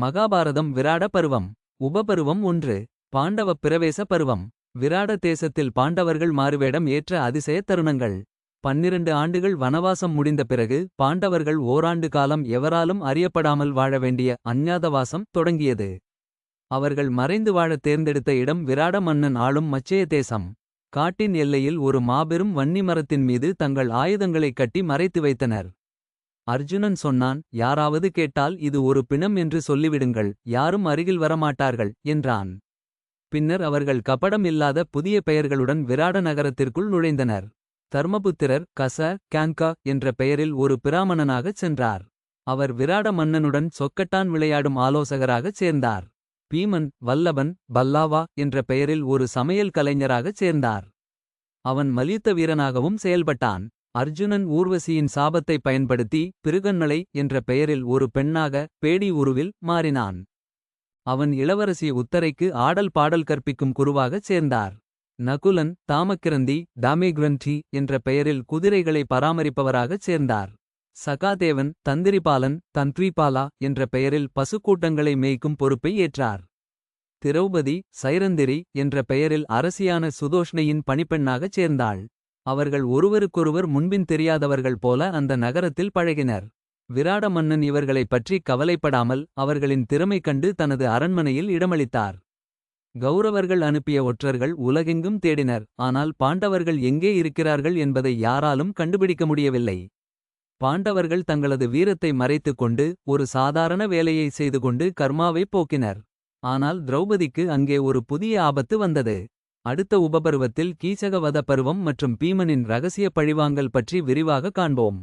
மகாபாரதம் விராட பருவம். உபபருவம் ஒன்று பாண்டவப் பிரவேச பருவம். விராட தேசத்தில் பாண்டவர்கள் மாறுவேடம் ஏற்ற அதிசய தருணங்கள். பன்னிரண்டு ஆண்டுகள் வனவாசம் முடிந்த பிறகு பாண்டவர்கள் ஓராண்டு காலம் எவராலும் அறியப்படாமல் வாழ வேண்டிய அஞ்ஞாதவாசம் தொடங்கியது. அவர்கள் மறைந்து வாழத் தேர்ந்தெடுத்த இடம் விராட மன்னன் ஆளும் மச்சய தேசம். காட்டின் எல்லையில் ஒரு மாபெரும் வன்னி மரத்தின் மீது தங்கள் ஆயுதங்களைக் கட்டி மறைத்து வைத்தனர். அர்ஜுனன் சொன்னான் யாராவது கேட்டால் இது ஒரு பிணம் என்று சொல்லிவிடுங்கள் யாரும் அருகில் வரமாட்டார்கள் என்றான். பின்னர் அவர்கள் கபடம் இல்லாத புதிய பெயர்களுடன் விராட நகரத்திற்குள் நுழைந்தனர். தர்மபுத்திரர் கச கேங்கா என்ற பெயரில் ஒரு பிராமணனாகச் சென்றார். அவர் விராட மன்னனுடன் சொக்கட்டான் விளையாடும் ஆலோசகராகச் சேர்ந்தார். பீமன் வல்லபன் பல்லாவா என்ற பெயரில் ஒரு சமையல் கலைஞராகச் சேர்ந்தார். அவன் மல்யுத்த வீரனாகவும் செயல்பட்டான். அர்ஜுனன் ஊர்வசியின் சாபத்தை பயன்படுத்தி பிருகன்மலை என்ற பெயரில் ஒரு பெண்ணாக பேடி உருவில் மாறினான். அவன் இளவரசி உத்தரைக்கு ஆடல் பாடல் கற்பிக்கும் குருவாகச் சேர்ந்தார். நகுலன் தாமக்கிரந்தி டாமேக்ரன்டி என்ற பெயரில் குதிரைகளை பராமரிப்பவராகச் சேர்ந்தார். சகாதேவன் தந்திரிபாலன் தந்த்ரிபாலா என்ற பெயரில் பசுக்கூட்டங்களை மேய்க்கும் பொறுப்பை ஏற்றார். திரௌபதி சைரந்திரி என்ற பெயரில் அரசியான சுதோஷ்ணையின் பணிப்பெண்ணாகச் சேர்ந்தாள். அவர்கள் ஒருவருக்கொருவர் முன்பின் தெரியாதவர்கள் போல அந்த நகரத்தில் பழகினர். விராட மன்னன் இவர்களைப் பற்றி கவலைப்படாமல் அவர்களின் திறமை கண்டு தனது அரண்மனையில் இடமளித்தார். கௌரவர்கள் அனுப்பிய ஒற்றர்கள் உலகெங்கும் தேடினர் ஆனால் பாண்டவர்கள் எங்கே இருக்கிறார்கள் என்பதை யாராலும் கண்டுபிடிக்க முடியவில்லை. பாண்டவர்கள் தங்களது வீரத்தை மறைத்துக் கொண்டு ஒரு சாதாரண வேலையை செய்து கொண்டு கர்மாவை போக்கினர். ஆனால் திரௌபதிக்கு அங்கே ஒரு புதிய ஆபத்து வந்தது. அடுத்த உபபருவத்தில் கீச்சகவத பருவம் மற்றும் பீமனின் ரகசிய பழிவாங்கல் பற்றி விரிவாக காண்போம்.